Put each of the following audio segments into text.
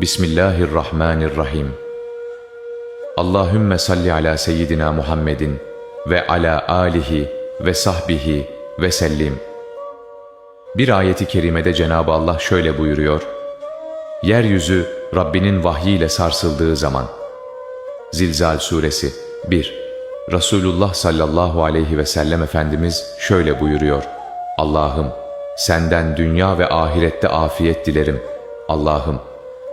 Bismillahirrahmanirrahim. Allahümme salli ala seyyidina Muhammedin ve ala alihi ve sahbihi ve sellim. Bir ayeti kerimede Cenab-ı Allah şöyle buyuruyor. Yeryüzü Rabbinin vahyiyle sarsıldığı zaman. Zilzal suresi 1 Resulullah sallallahu aleyhi ve sellem Efendimiz şöyle buyuruyor. Allah'ım senden dünya ve ahirette afiyet dilerim. Allah'ım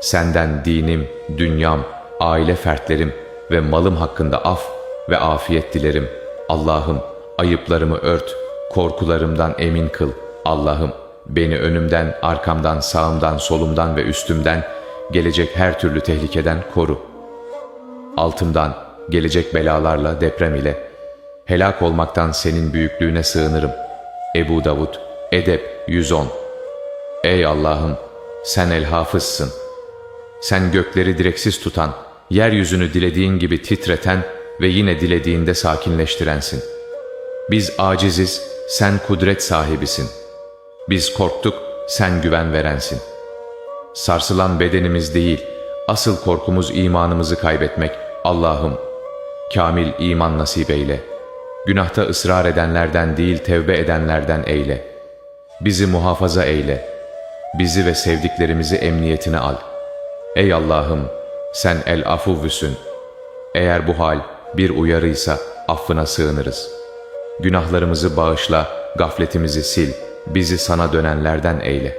senden dinim, dünyam, aile fertlerim ve malım hakkında af ve afiyet dilerim. Allah'ım ayıplarımı ört, korkularımdan emin kıl. Allah'ım beni önümden, arkamdan, sağımdan, solumdan ve üstümden gelecek her türlü tehlikeden koru. Altımdan gelecek belalarla deprem ile helak olmaktan senin büyüklüğüne sığınırım. Ebu Davud Edep 110 Ey Allah'ım sen el hafızsın. Sen gökleri direksiz tutan, yeryüzünü dilediğin gibi titreten ve yine dilediğinde sakinleştirensin. Biz aciziz, sen kudret sahibisin. Biz korktuk, sen güven verensin. Sarsılan bedenimiz değil, asıl korkumuz imanımızı kaybetmek. Allah'ım, kamil iman nasip eyle. Günahta ısrar edenlerden değil tevbe edenlerden eyle. Bizi muhafaza eyle. Bizi ve sevdiklerimizi emniyetine al. Ey Allah'ım, sen el afuvvüsün. Eğer bu hal bir uyarıysa affına sığınırız. Günahlarımızı bağışla, gafletimizi sil, bizi sana dönenlerden eyle.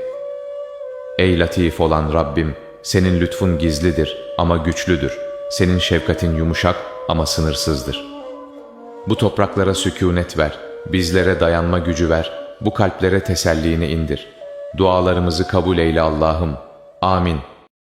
Ey latif olan Rabbim, senin lütfun gizlidir ama güçlüdür. Senin şefkatin yumuşak ama sınırsızdır. Bu topraklara sükunet ver, bizlere dayanma gücü ver, bu kalplere tesellini indir. Dualarımızı kabul eyle Allah'ım. Amin.